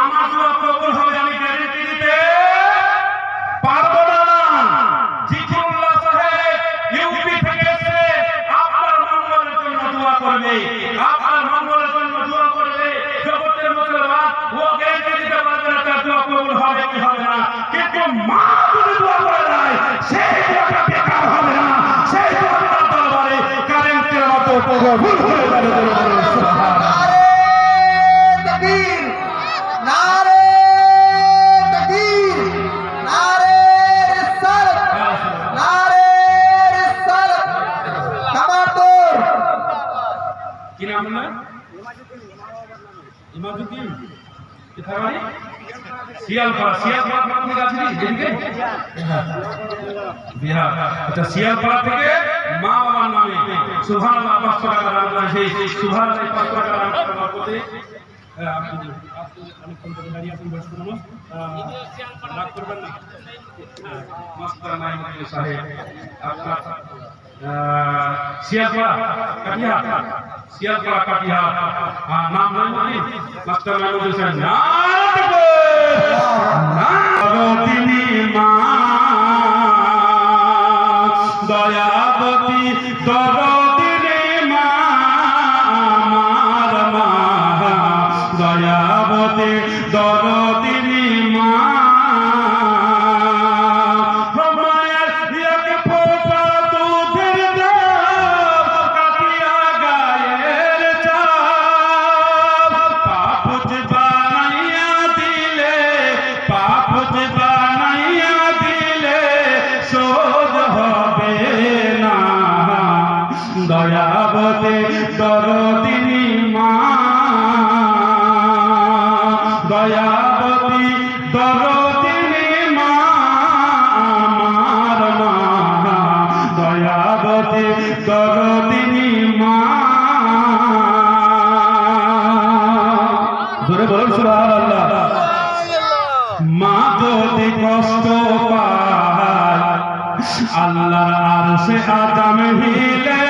আমার দোয়া কবুল হবে আমি গ্যারান্টি দিতে পারব না জিকিরুল্লাহ সাহেব থেকে আপনার মঙ্গলের জন্য দোয়া করবে। রিসালাত কামারদোর কি নাম বললেন ইমাদুদ্দিন কোথায় বাড়ি শিয়ালপাড়া শিয়ালপাড়া আপনি কাছে এদিকে? বিহার। আচ্ছা শিয়ালপাড়া থেকে মা বাবার নামে সুবহানাল্লাহ পাঁচশো টাকা দান করে। সেই সুবহানাল্লাহ পাঁচশো টাকা দান করার আছেন শিয়ালপাড়া কাটিহার আর নাম নাইমুদ্দিন মাস্টার নাইমুদ্দিন সাহেব নারদিনী মা দয়াবতী দরদিনী মা আমার মা দয়াবতী দরদিনী দয়াবতী দরদিনী মা আমার মা দয়াবতী দরদিনী মা। ধরে বলুন সুবহানাল্লাহ। মা যদি কষ্ট পায়, আল্লাহর আরশে আদম হিলে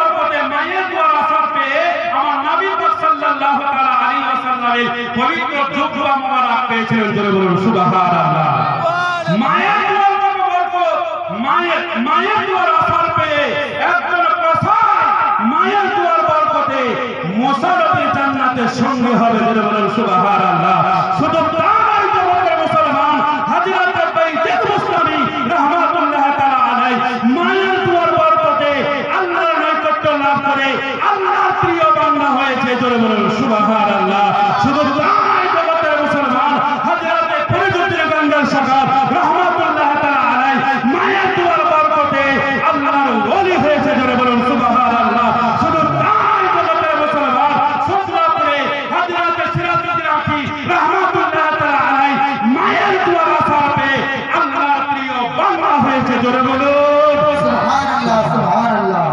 পবিত্র জুব্বা মুবারক পেয়েছিলেন জোরে বলুন সুবহানাল্লাহ। মায়ের দোয়ার বরকত মায়ের মায়ের দোয়ার আসার পেয়ে একজন মায়ের দোয়ার বরকতে মোসারফি জান্নাতে সঙ্গে হবে জোরে বলুন সুবহানাল্লাহ শুধু তাই জগতের মুসলমান হযরত বাইতুল মুসলিমি রাহমাতুল্লাহ তাআলা আলাইহি মায়ের দোয়ার বরকতে আল্লাহর নৈকট্য লাভ করে আল্লাহর প্রিয় বান্দা হয়েছে জোরে বলুন সুবহানাল্লাহ শুধু তাই জগতের মুসলমান হযরত ফরিদুদ্দিন গঙ্গার সাহেব রাহমাতুল্লাহ তাআলা আলাইহি মায়ের দোয়ার বরকতে আল্লাহর ওলি হয়েছে জোরে বলুন সুবহানাল্লাহ শুধু তাই জগতের মুসলমান সুতরাপুরে হযরত সিরাজউদ্দিন আকি রাহমাতুল্লাহ তাআলা আলাইহি মায়ের দোয়ার আসাতে আল্লাহর প্রিয় বান্দা হয়েছে জোরে বলুন সুবহানাল্লাহ সুবহানাল্লাহ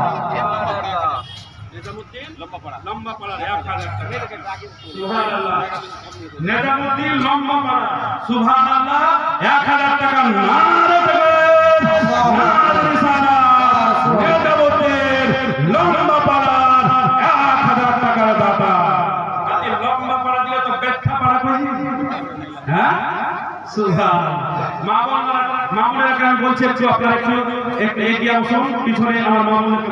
হ্যাঁ? একটু আপনারা একটু এগিয়ে আসুন পিছনে আমার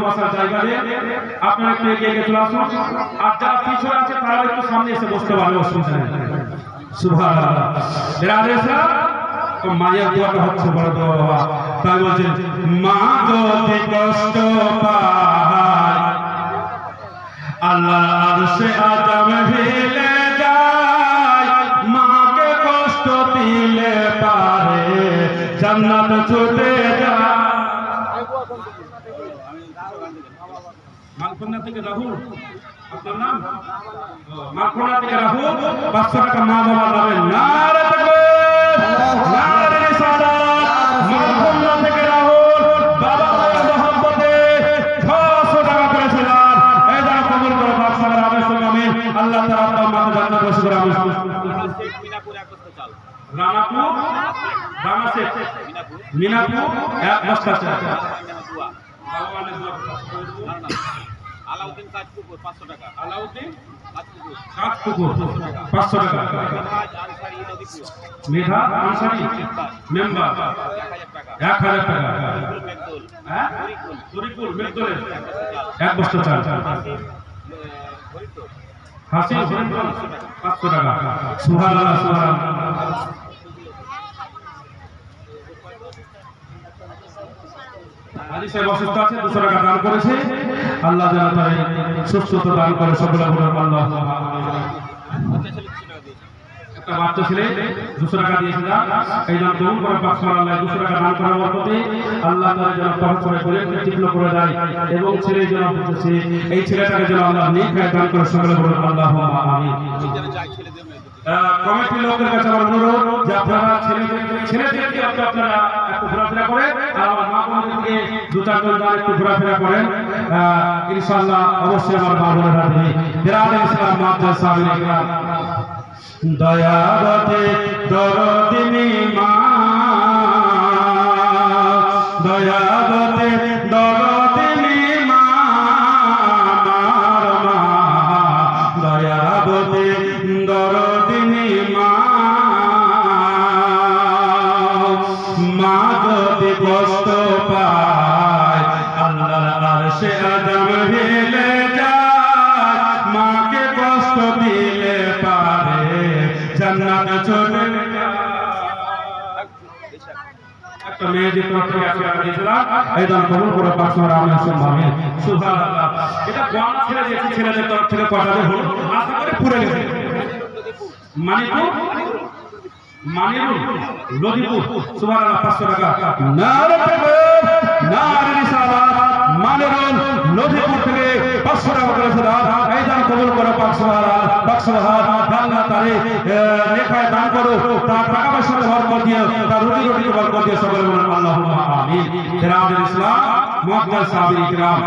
বসার জায়গা আসুন। আর যারা পিছনে আছে তারা একটু সামনে এসে বসতে পারবে, অসুবিধা নেই সুবহানাল্লাহ বিরাদে ইসলাম তো মায়ের দোয়াটা হচ্ছে বড় দোয়া। বাবা তাই বলছেন, মা যদি কষ্ট পায়। আল্লাহ আরশে আজম ভিলে যায়। মাকে কষ্ট দিলে পারে, জান্নাত ছুটে যায়। মালকোনা থেকে রাহুল। আপনার নাম? মালকোনা থেকে রাহুল পাঁচশো টাকা মা বাবা নামে নারে তাকবীর নারে রিসালাত মালকোনা থেকে রাহুল বাবা মায়ের মহব্বতে 600 টাকা করেছিলেন এই যারা কবুল করে বাদশাহ রামের সঙ্গে আমি আল্লাহ তাআলা আপনার মাকে জান্নাত নসিব করে আমি রানাপুর রানাসেট মিনাপুর এক বস্তা চাল ভগবানের দোয়া। আলাউদ্দিন কাজপুকুর পাঁচশো টাকা। আলাউদ্দিন কাজপুকুর পাঁচশো টাকা। মেধা আনসারি মেম্বার। এক হাজার টাকা। হ্যাঁ? শরীফুল মেঘদলের এক বস্তা চাল। হাসি পাঁচশো টাকা। সুবহানাল্লাহ সুবহানাল্লাহ হাজি সাহেব অসুস্থ আছে আল্লাহ করে দেয়। এবং ছেলে যেন এই ছেলেটাকে যেন আল্লাহ দান করে সকলে আল্লাহ কমিটির লোকের কাছে আপনারা ঘোরাফেরা করেন। দয়াবতে দরদিনী মা দয়াবতে আরশে আজম হেলে যায়, মাকে কষ্ট দিলে পারে, জান্নাত চলে একটা মেয়ে যে তরফ থেকে একশো দিয়েছিলাম এই দান কবুল করে পাঁচশো রাম আসলাম ভাবে সুবহানাল্লাহ। এটা গোয়াল ছেড়ে দিয়েছি ছেলেদের তরফ থেকে কটাতে হলো, আশা করে পুরে গেছে। মানিপুর মানিপুর লদিপুর সুবহানাল্লাহ, পাঁচশো টাকা। নারে তাকবীর নারে রিসালাত। মানিপুর লদিপুর থেকে পাঁচশো টাকা করেছে দান এই দান কবুল করে পাঁচশো হাজার পাঁচশো হাজার আল্লাহ তারে লেখায় দান করো। তার টাকা পয়সাতে বরকত দিয়ে তার রুটি রুটিতে বরকত দিয়ে সকলে বলেন, আল্লাহুম্মা আমিন। ইসলাম মুআদ্দাস সাহাবী ইকরাম